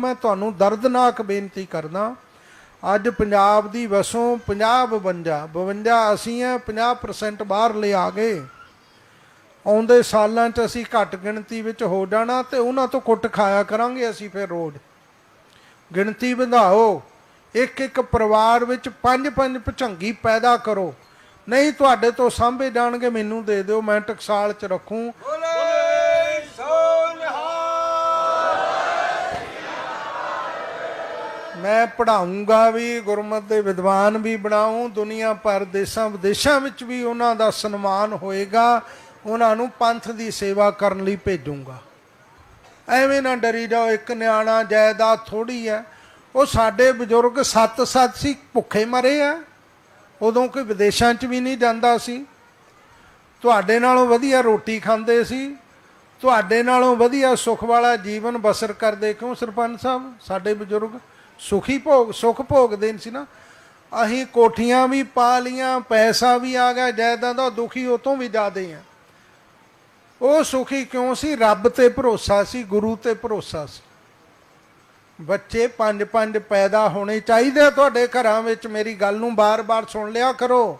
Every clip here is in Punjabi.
ਮੈਂ ਤੁਹਾਨੂੰ ਦਰਦਨਾਕ ਬੇਨਤੀ ਕਰਦਾ, ਅੱਜ ਪੰਜਾਬ ਦੀ ਵਸੋਂ 50 52 52 ਅਸੀਂ ਆ 50% ਬਾਹਰ ਲਿਆ ਗਏ। ਆਉਂਦੇ ਸਾਲਾਂ 'ਚ ਅਸੀਂ ਘੱਟ ਗਿਣਤੀ ਵਿੱਚ ਹੋ ਜਾਣਾ ਤੇ ਉਹਨਾਂ ਤੋਂ ਕੁੱਟ ਖਾਇਆ ਕਰਾਂਗੇ ਅਸੀਂ ਫਿਰ ਰੋਜ਼। ਗਿਣਤੀ ਵਧਾਓ ਇੱਕ ਇੱਕ ਪਰਿਵਾਰ ਵਿੱਚ ਪੰਜ ਪੰਜ ਭਚੰਗੀ ਪੈਦਾ ਕਰੋ। ਨਹੀਂ ਤੁਹਾਡੇ ਤੋਂ ਸਾਂਭੇ ਜਾਣਗੇ, ਮੈਨੂੰ ਦੇ ਦਿਓ, ਮੈਂ ਟਕਸਾਲ 'ਚ ਰੱਖੂੰ। ਮੈਂ ਪੜਾਉਂਗਾ ਵੀ, ਗੁਰਮਤ ਦੇ ਵਿਦਵਾਨ ਵੀ ਬਣਾਉਂ ਦੁਨੀਆ ਭਰ ਦੇਸ਼ਾਂ ਵਿਦੇਸ਼ਾਂ ਵਿੱਚ ਵੀ ਉਹਨਾਂ ਦਾ ਸਨਮਾਨ ਹੋਏਗਾ, ਉਹਨਾਂ ਨੂੰ ਪੰਥ ਦੀ ਸੇਵਾ ਕਰਨ ਲਈ ਭੇਜੂੰਗਾ। ਐਵੇਂ ਨਾ ਡਰੀ ਜਾਓ, ਇੱਕ ਨਿਆਣਾ ਜਾਇਦਾਦ ਥੋੜੀ ਹੈ। ਉਹ ਸਾਡੇ ਬਜ਼ੁਰਗ ਸੱਤ ਸੱਤ ਸੀ, ਭੁੱਖੇ ਮਰੇ ਆ। ਉਦੋਂ ਕੋਈ ਵਿਦੇਸ਼ਾਂ 'ਚ ਵੀ ਨਹੀਂ ਜਾਂਦਾ ਸੀ। ਤੁਹਾਡੇ ਨਾਲੋਂ ਵਧੀਆ ਰੋਟੀ ਖਾਂਦੇ ਸੀ। ਤੁਹਾਡੇ ਨਾਲੋਂ ਵਧੀਆ ਸੁਖ ਵਾਲਾ ਜੀਵਨ ਬਸਰ ਕਰਦੇ ਕਿਉਂ, ਸਰਪੰਚ ਸਾਹਿਬ? ਸਾਡੇ ਬਜ਼ੁਰਗ ਸੁਖੀ ਭੋਗ, ਸੁਖ ਭੋਗਦੇ ਸੀ ਨਾ, ਅਸੀਂ ਕੋਠੀਆਂ ਵੀ ਪਾ ਲੀਆਂ ਪੈਸਾ ਵੀ ਆ ਗਿਆ, ਜਾਇਦਾਦ ਦਾ ਦੁਖੀ ਉਹ ਤੋਂ ਵੀ ਜ਼ਿਆਦੇ ਆ। ਉਹ ਸੁਖੀ ਕਿਉਂ ਸੀ? ਰੱਬ ਤੇ ਭਰੋਸਾ ਸੀ, ਗੁਰੂ ਤੇ ਭਰੋਸਾ ਸੀ। ਬੱਚੇ ਪੰਜ ਪੰਜ ਪੈਦਾ ਹੋਣੇ ਚਾਹੀਦੇ ਤੁਹਾਡੇ ਘਰਾਂ ਵਿੱਚ, ਮੇਰੀ ਗੱਲ ਨੂੰ ਬਾਰ-ਬਾਰ ਸੁਣ ਲਿਆ ਕਰੋ।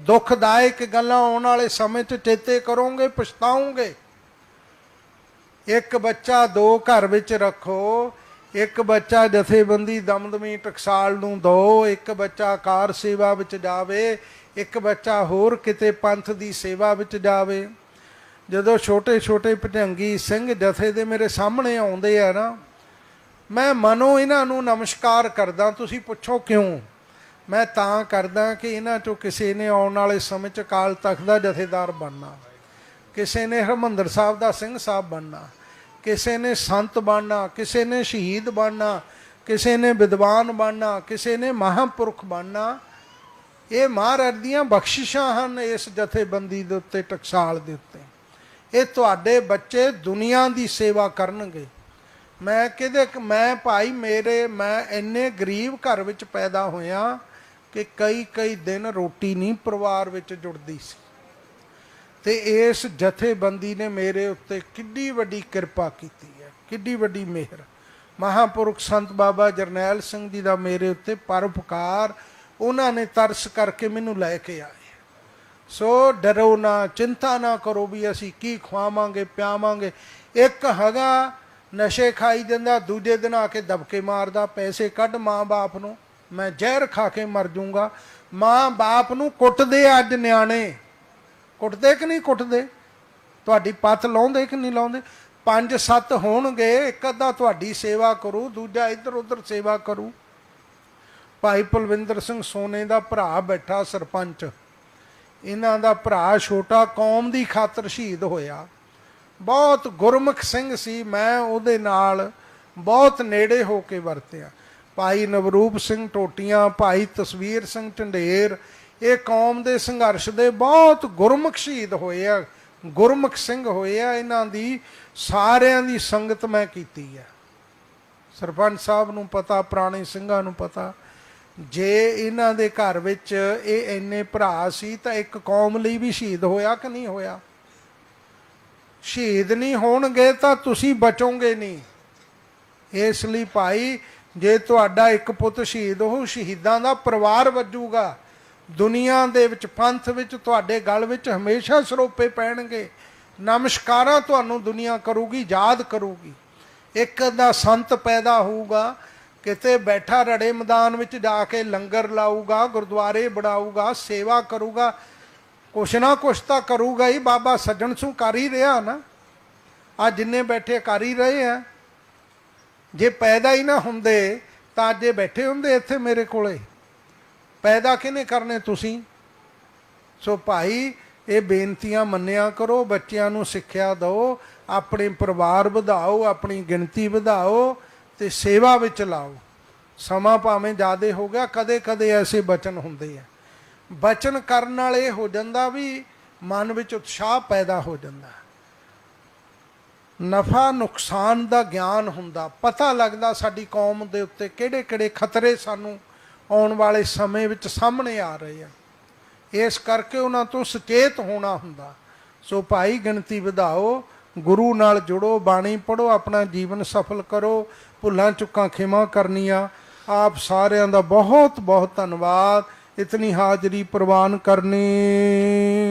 ਦੁਖਦਾਇਕ ਗੱਲਾਂ ਆਉਣ ਵਾਲੇ ਸਮੇਂ 'ਚ ਚੇਤੇ ਕਰੋਗੇ, ਪਛਤਾਓਗੇ। ਇੱਕ ਬੱਚਾ ਦੋ ਘਰ ਵਿੱਚ ਰੱਖੋ ਇੱਕ ਬੱਚਾ ਜਥੇਬੰਦੀ ਦਮਦਮੀ ਟਕਸਾਲ ਨੂੰ ਦੋ, ਇੱਕ ਬੱਚਾ ਕਾਰ ਸੇਵਾ ਵਿੱਚ ਜਾਵੇ, ਇੱਕ ਬੱਚਾ ਹੋਰ ਕਿਤੇ ਪੰਥ ਦੀ ਸੇਵਾ ਵਿੱਚ ਜਾਵੇ। ਜਦੋਂ ਛੋਟੇ ਛੋਟੇ ਭਜੰਗੀ ਸਿੰਘ ਜਥੇ ਦੇ ਮੇਰੇ ਸਾਹਮਣੇ ਆਉਂਦੇ ਆ ਨਾ, ਮੈਂ ਮਨੋਂ ਇਹਨਾਂ ਨੂੰ ਨਮਸਕਾਰ ਕਰਦਾ, ਤੁਸੀਂ ਪੁੱਛੋ ਕਿਉਂ? ਮੈਂ ਤਾਂ ਕਰਦਾ ਕਿ ਇਹਨਾਂ ਚੋਂ ਕਿਸੇ ਨੇ ਆਉਣ ਵਾਲੇ ਸਮੇਂ 'ਚ ਅਕਾਲ ਤਖਤ ਦਾ ਜਥੇਦਾਰ ਬਣਨਾ, ਕਿਸੇ ਨੇ ਹਰਮੰਦਰ ਸਾਹਿਬ ਦਾ ਸਿੰਘ ਸਾਹਿਬ ਬਣਨਾ। ਕਿਸੇ ਨੇ ਸੰਤ ਬਣਨਾ, ਕਿਸੇ ਨੇ ਸ਼ਹੀਦ ਬਣਨਾ, ਕਿਸੇ ਨੇ ਵਿਦਵਾਨ ਬਣਨਾ, ਕਿਸੇ ਨੇ ਮਹਾਂਪੁਰਖ ਬਣਨਾ, ਇਹ ਮਹਾਰਾਜ ਦੀਆਂ ਬਖਸ਼ਿਸ਼ਾਂ ਹਨ ਇਸ ਜਥੇਬੰਦੀ ਦੇ ਉੱਤੇ, ਟਕਸਾਲ ਦੇ ਉੱਤੇ। ਇਹ ਤੁਹਾਡੇ ਬੱਚੇ ਦੁਨੀਆ ਦੀ ਸੇਵਾ ਕਰਨਗੇ। ਮੈਂ ਕਿਹਦੇ ਮੈਂ ਭਾਈ ਮੇਰੇ, ਮੈਂ ਇੰਨੇ ਗਰੀਬ ਘਰ ਵਿੱਚ ਪੈਦਾ ਹੋਇਆ ਕਿ ਕਈ ਕਈ ਦਿਨ ਰੋਟੀ ਨਹੀਂ ਪਰਿਵਾਰ ਵਿੱਚ ਜੁੜਦੀ ਸੀ। ਤੇ ਇਸ ਜਥੇਬੰਦੀ ਨੇ ਮੇਰੇ ਉੱਤੇ ਕਿੱਡੀ ਵੱਡੀ ਕਿਰਪਾ ਕੀਤੀ ਹੈ, ਕਿੱਡੀ ਵੱਡੀ ਮਿਹਰ। ਮਹਾਪੁਰਖ ਸੰਤ ਬਾਬਾ ਜਰਨੈਲ ਸਿੰਘ ਜੀ ਦਾ ਮੇਰੇ ਉੱਤੇ ਪਰਉਪਕਾਰ ਉਹਨਾਂ ਨੇ ਤਰਸ ਕਰਕੇ ਮੈਨੂੰ ਲੈ ਕੇ ਆਏ। ਸੋ ਡਰੋ ਨਾ, ਚਿੰਤਾ ਨਾ ਕਰੋ ਵੀ ਅਸੀਂ ਕੀ ਖਵਾਵਾਂਗੇ ਪਿਆਵਾਂਗੇ। ਇੱਕ ਹੈਗਾ ਨਸ਼ੇ ਖਾਈ ਜਾਂਦਾ, ਦੂਜੇ ਦਿਨ ਆ ਕੇ ਦਬਕੇ ਮਾਰਦਾ, ਪੈਸੇ ਕੱਢ ਮਾਂ-ਬਾਪ ਨੂੰ। ਮੈਂ ਜ਼ਹਿਰ ਖਾ ਕੇ ਮਰ ਜਾਊਂਗਾ ਮਾਂ-ਬਾਪ ਨੂੰ ਕੁੱਟਦੇ ਅੱਜ ਨਿਆਣੇ। ਕੁੱਟਦੇ ਕਿ ਨਹੀਂ ਕੁੱਟਦੇ? ਤੁਹਾਡੀ ਪੱਤ ਲਾਉਂਦੇ ਕਿ ਨਹੀਂ ਲਾਉਂਦੇ? ਪੰਜ ਸੱਤ ਹੋਣਗੇ, ਇੱਕ ਅੱਧਾ ਤੁਹਾਡੀ ਸੇਵਾ ਕਰੂ, ਦੂਜਾ ਇੱਧਰ ਉੱਧਰ ਸੇਵਾ ਕਰੂ। ਭਾਈ ਪਲਵਿੰਦਰ ਸਿੰਘ ਸੋਨੇ ਦਾ ਭਰਾ ਬੈਠਾ ਸਰਪੰਚ। ਇਹਨਾਂ ਦਾ ਭਰਾ ਛੋਟਾ ਕੌਮ ਦੀ ਖਾਤਰ ਸ਼ਹੀਦ ਹੋਇਆ। ਬਹੁਤ ਗੁਰਮੁਖ ਸਿੰਘ ਸੀ, ਮੈਂ ਉਹਦੇ ਨਾਲ ਬਹੁਤ ਨੇੜੇ ਹੋ ਕੇ ਵਰਤਿਆ। ਭਾਈ ਨਵਰੂਪ ਸਿੰਘ ਟੋਟੀਆਂ, ਭਾਈ ਤਸਵੀਰ ਸਿੰਘ ਢੰਡੇਰ ਇਹ ਕੌਮ ਦੇ ਸੰਘਰਸ਼ ਦੇ ਬਹੁਤ ਗੁਰਮੁਖ ਸ਼ਹੀਦ ਹੋਏ ਆ, ਗੁਰਮੁਖ ਸਿੰਘ ਹੋਏ ਆ, ਇਹਨਾਂ ਦੀ ਸਾਰਿਆਂ ਦੀ ਸੰਗਤ ਮੈਂ ਕੀਤੀ ਹੈ ਸਰਪੰਚ ਸਾਹਿਬ ਨੂੰ ਪਤਾ, ਪੁਰਾਣੇ ਸਿੰਘਾਂ ਨੂੰ ਪਤਾ, ਜੇ ਇਹਨਾਂ ਦੇ ਘਰ ਵਿੱਚ ਇਹ ਇੰਨੇ ਭਰਾ ਸੀ ਤਾਂ ਇੱਕ ਕੌਮ ਲਈ ਵੀ ਸ਼ਹੀਦ ਹੋਇਆ ਕਿ ਨਹੀਂ ਹੋਇਆ? ਸ਼ਹੀਦ ਨਹੀਂ ਹੋਣਗੇ ਤਾਂ ਤੁਸੀਂ ਬਚੋਗੇ ਨਹੀਂ। ਇਸ ਲਈ ਭਾਈ, ਜੇ ਤੁਹਾਡਾ ਇੱਕ ਪੁੱਤ ਸ਼ਹੀਦ ਹੋ ਸ਼ਹੀਦਾਂ ਦਾ ਪਰਿਵਾਰ ਵੱਜੂਗਾ। ਦੁਨੀਆ ਦੇ ਵਿੱਚ ਪੰਥ ਵਿੱਚ ਤੁਹਾਡੇ ਗਲ ਵਿੱਚ ਹਮੇਸ਼ਾ ਸਰੋਪੇ ਪੈਣਗੇ। ਨਮਸਕਾਰਾਂ ਤੁਹਾਨੂੰ ਦੁਨੀਆ ਕਰੂਗੀ, ਯਾਦ ਕਰੂਗੀ। ਇੱਕ ਦਾ ਸੰਤ ਪੈਦਾ ਹੋਊਗਾ, ਕਿਤੇ ਬੈਠਾ ਰੜੇ ਮੈਦਾਨ ਵਿੱਚ ਜਾ ਕੇ ਲੰਗਰ ਲਾਊਗਾ, ਗੁਰਦੁਆਰੇ ਬਣਾਊਗਾ, ਸੇਵਾ ਕਰੂਗਾ। ਕੁਛ ਨਾ ਕੁਛ ਤਾਂ ਕਰੂਗਾ ਹੀ, ਬਾਬਾ ਸੱਜਣ ਸੂ ਕਰ ਹੀ ਰਿਹਾ ਨਾ। ਆ ਜਿੰਨੇ ਬੈਠੇ ਕਰ ਹੀ ਰਹੇ ਆ। ਜੇ ਪੈਦਾ ਹੀ ਨਾ ਹੁੰਦੇ, ਤਾਂ ਅੱਜ ਇਹ ਬੈਠੇ ਹੁੰਦੇ ਇੱਥੇ ਮੇਰੇ ਕੋਲੇ। ਪੈਦਾ ਕਿਹਨੇ ਕਰਨੇ ਤੁਸੀਂ? ਸੋ ਭਾਈ, ਇਹ ਬੇਨਤੀਆਂ ਮੰਨਿਆ ਕਰੋ, ਬੱਚਿਆਂ ਨੂੰ ਸਿੱਖਿਆ ਦਿਓ, ਆਪਣੇ ਪਰਿਵਾਰ ਵਧਾਓ, ਆਪਣੀ ਗਿਣਤੀ ਵਧਾਓ ਤੇ ਸੇਵਾ ਵਿੱਚ ਲਾਓ। ਸਮਾਂ ਭਾਵੇਂ ਜ਼ਿਆਦੇ ਹੋ ਗਿਆ ਕਦੇ ਕਦੇ ਐਸੇ ਬਚਨ ਹੁੰਦੇ ਆ। ਬਚਨ ਕਰਨ ਨਾਲ ਇਹ ਹੋ ਜਾਂਦਾ ਵੀ ਮਨ ਵਿੱਚ ਉਤਸ਼ਾਹ ਪੈਦਾ ਹੋ ਜਾਂਦਾ। ਨਫਾ ਨੁਕਸਾਨ ਦਾ ਗਿਆਨ ਹੁੰਦਾ, ਪਤਾ ਲੱਗਦਾ ਸਾਡੀ ਕੌਮ ਦੇ ਉੱਤੇ ਕਿਹੜੇ ਕਿਹੜੇ ਖਤਰੇ ਸਾਨੂੰ ਆਉਣ ਵਾਲੇ ਸਮੇਂ ਵਿੱਚ ਸਾਹਮਣੇ ਆ ਰਹੇ ਆ। ਇਸ ਕਰਕੇ ਉਹਨਾਂ ਤੋਂ ਸੁਚੇਤ ਹੋਣਾ ਹੁੰਦਾ। ਸੋ ਭਾਈ ਗਿਣਤੀ ਵਧਾਓ, ਗੁਰੂ ਨਾਲ ਜੁੜੋ, ਬਾਣੀ ਪੜੋ ਆਪਣਾ ਜੀਵਨ ਸਫਲ ਕਰੋ, ਭੁੱਲਾਂ ਚੁੱਕਾਂ ਖਿਮਾ ਕਰਨੀਆਂ। ਆਪ ਸਾਰਿਆਂ ਦਾ ਬਹੁਤ ਬਹੁਤ ਧੰਨਵਾਦ। ਇਤਨੀ ਹਾਜ਼ਰੀ ਪ੍ਰਵਾਨ ਕਰਨੀ।